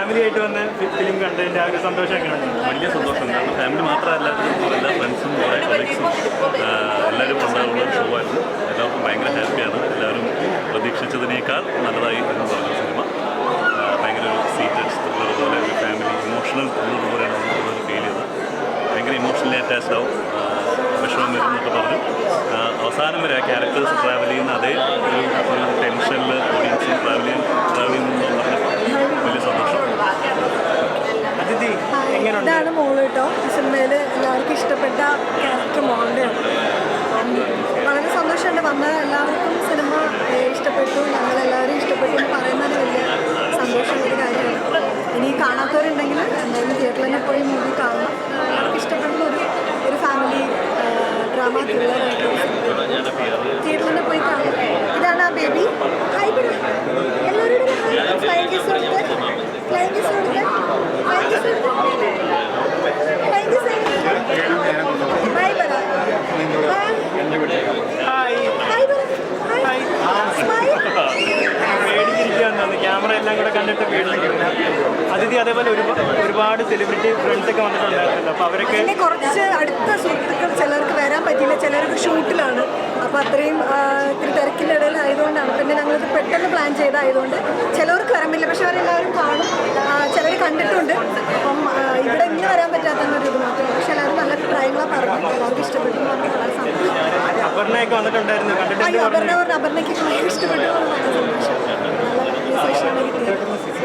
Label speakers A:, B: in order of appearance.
A: Family ആയിട്ട് വന്ന് film കണ്ടതിന്റെ ആ ഒരു ഉണ്ട്
B: വലിയ സന്തോഷം. കാരണം ഫാമിലി മാത്രമല്ല എല്ലാ ഫ്രണ്ട്സും കുറേ കൊളീഗ്സും എല്ലാവരും ഉണ്ടാകുന്ന ഷോ ആയിരുന്നു. എല്ലാവർക്കും ഭയങ്കര ഹാപ്പിയാണ്. എല്ലാവരും പ്രതീക്ഷിച്ചതിനേക്കാൾ നല്ലതായി എന്ന് പറഞ്ഞ സിനിമ ഭയങ്കര ഒരു സീറ്റഡ് ത്രില്ലർ പോലെ ഒരു ഫാമിലി ഇമോഷണൽ ത്രില്ലർ പോലെയാണ് നമുക്ക് ഫീൽ ചെയ്തത്. ഭയങ്കര ഇമോഷണലി അറ്റാച്ച്ഡ് ആവും. വിഷമം വരുന്നൊക്കെ പറഞ്ഞു.
C: കേട്ടോ. സിനിമയിൽ എല്ലാവർക്കും ഇഷ്ടപ്പെട്ട ക്യാരക്ടർ മോണ്ടയാണ് വളരെ സന്തോഷമുണ്ട്. വന്ന എല്ലാവർക്കും സിനിമ ഇഷ്ടപ്പെട്ടു. ഞങ്ങളെല്ലാവരും ഇഷ്ടപ്പെട്ടു പറയുന്നത് വലിയ സന്തോഷമുള്ള കാര്യമാണ്. ഇനി കാണാത്തവരുണ്ടെങ്കിൽ എന്തായാലും തിയേറ്ററിൽ തന്നെ പോയി മൂവി കാണണം. എല്ലാവർക്കും ഇഷ്ടപ്പെടുന്ന ഒരു ഒരു ഫാമിലി ഡ്രാമ ത്രില്ലറായിട്ടുള്ള
A: എല്ലാം കൂടെ കണ്ടിട്ട് പേടിച്ചിരിക്കുന്നു അതിഥി അതേപോലെ ഒരുപാട് ഒരുപാട് സെലിബ്രിറ്റി ഫ്രണ്ട്സ് ഒക്കെ വന്നിട്ടുണ്ടായിരുന്നല്ലോ. അപ്പോൾ അവരൊക്കെ
C: കുറച്ച് അടുത്ത സുഹൃത്തുക്കൾ ചിലർക്ക് വരാൻ പറ്റിയില്ല. ചിലർക്ക് ഷൂട്ടിലാണ്. അപ്പോൾ അത്രയും ഇത്തിരി തിരക്കിന്റെ ഇടയിലായതുകൊണ്ടാണ്. പിന്നെ ഞങ്ങളിത് പെട്ടെന്ന് പ്ലാൻ ചെയ്തായതുകൊണ്ട് ചിലർക്ക് വരാൻ പറ്റില്ല. പക്ഷെ അവരെല്ലാവരും കാണും. ചിലർ കണ്ടിട്ടുണ്ട്. അപ്പം ഇവിടെ എങ്ങനെ വരാൻ പറ്റാത്ത ഒരു ഇത് മാത്രമേ പക്ഷെ എല്ലാവരും നല്ല അഭിപ്രായങ്ങളാണ് പറഞ്ഞു എല്ലാവർക്കും ഇഷ്ടപ്പെട്ടു
A: അപർണയൊക്കെ വന്നിട്ടുണ്ടായിരുന്നു.
C: അപർണ പറഞ്ഞു അപർണയ്ക്ക് ഇഷ്ടപ്പെട്ടു Obrigada.